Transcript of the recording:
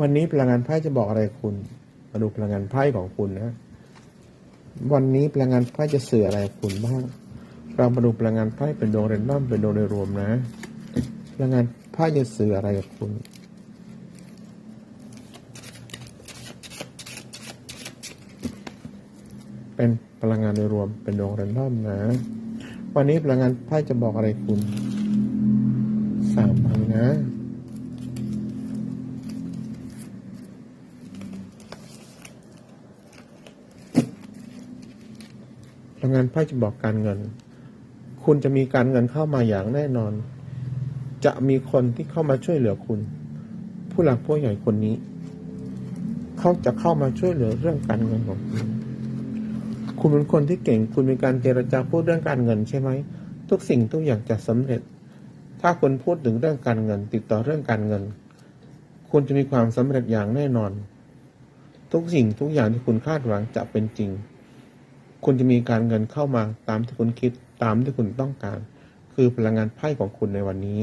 วันนี้พลังงานไพ่จะบอกอะไรคุณมาดูพลังงานไพ่ของคุณนะ วันนี้พลังงานไพ่จะสื่ออะไรคุณบ้าง เรามาดูพลังงานไพ่เป็นดวงเรนดอมเป็นดวงโดยรวมนะ พลังงานไพ่จะสื่ออะไรกับคุณเป็นพลังงานโดยรวมเป็นดวงเรนดอมนะ วันนี้พลังงานไพ่จะบอกอะไรคุณสามใบนะ พลังงานไพ่จะบอกการเงิน คุณจะมีการเงินเข้ามาอย่างแน่นอน จะมีคนที่เข้ามาช่วยเหลือคุณ ผู้หลักผู้ใหญ่คนนี้ เขาจะเข้ามาช่วยเหลือเรื่องการเงินของคุณคุณเป็นคนที่เก่ง คุณมีการเจรจาพูดเรื่องการเงินใช่ไหม ทุกสิ่งทุกอย่างจะสำเร็จ ถ้าคุณพูดถึงเรื่องการเงิน ติดต่อเรื่องการเงิน คุณจะมีความสำเร็จอย่างแน่นอน ทุกสิ่งทุกอย่างที่คุณคาดหวังจะเป็นจริง คุณจะมีการเงินเข้ามาตามที่คุณคิดตามที่คุณต้องการ คือพลังงานไพ่ของคุณในวันนี้